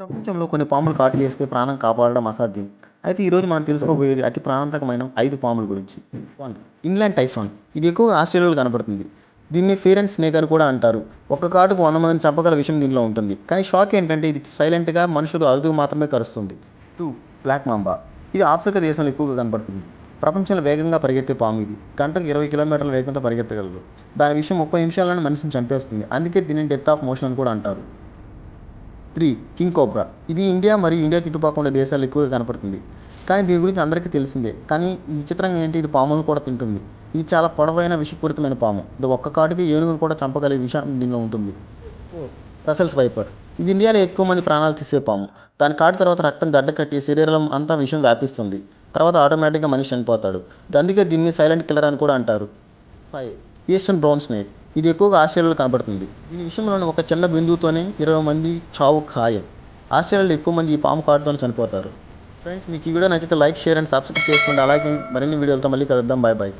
ప్రపంచంలో కొన్ని పాములు కాటు చేస్తే ప్రాణం కాపాడడం అసాధ్యం. అయితే ఈరోజు మనం తెలుసుకోబోయేది అతి ప్రాణాంతకమైన ఐదు పాముల గురించి. వన్ ఇంగ్లాండ్ టైఫాన్ ఇది ఎక్కువగా ఆస్ట్రేలియాలో కనపడుతుంది దీన్ని ఫీర్ అండ్ స్నేక్ అని కూడా అంటారు. ఒక్క కాటుకు వంద మందిని చంపగల విషయం దీనిలో ఉంటుంది. కానీ షాక్ ఏంటంటే ఇది సైలెంట్గా మనుషులు అరుదుకు మాత్రమే కరుస్తుంది. టూ బ్లాక్ మాంబా ఇది ఆఫ్రికా దేశంలో ఎక్కువగా కనపడుతుంది ప్రపంచంలో వేగంగా పరిగెత్తే పాము ఇది. గంటకు ఇరవై కిలోమీటర్ల వేగంతో పరిగెత్తగలదు. దాని విషయం ముప్పై నిమిషాల్లోనే మనిషిని చంపేస్తుంది. అందుకే దీనిని డెత్ ఆఫ్ మోషన్ అని కూడా అంటారు. Three king cobra. ఇది ఇండియా మరియు ఇండియా చుట్టుపక్కల ఉన్న దేశాలు ఎక్కువగా కనపడుతుంది. కానీ దీని గురించి అందరికీ తెలిసిందే. కానీ ఈ విచిత్రంగా ఏంటి? ఇది పాములను కూడా తింటుంది. ఇది చాలా పొడవైన విషపూరితమైన పాము. ఇది ఒక్క కాటుకి ఏనుగును కూడా చంపగలిగే విషయం దీనిలో ఉంటుంది. Russell's viper. ఇది ఇండియాలో ఎక్కువ మంది ప్రాణాలు తీసే పాము. దాని కాటు తర్వాత రక్తం గడ్డ కట్టి శరీరం అంతా విషయం వ్యాపిస్తుంది. తర్వాత ఆటోమేటిక్గా మనిషి చనిపోతాడు. అందుకే దీన్ని సైలెంట్ కిల్లర్ అని కూడా అంటారు. Five eastern brown snake. ఇది ఎక్కువగా ఆస్ట్రేలియాలో కనబడుతుంది. దీని విషయంలోని ఒక చిన్న బిందువుతోనే ఇరవై మంది చావు ఖాయం. ఆస్ట్రేలియాలో ఎక్కువ మంది ఈ పాము కాటుతో చనిపోతారు. ఫ్రెండ్స్ మీకు ఈ వీడియో నచ్చితే లైక్ షేర్ అండ్ సబ్స్క్రైబ్ చేసుకోండి. అలాగే మరిన్ని వీడియోలతో మళ్ళీ కలుద్దాం. Bye bye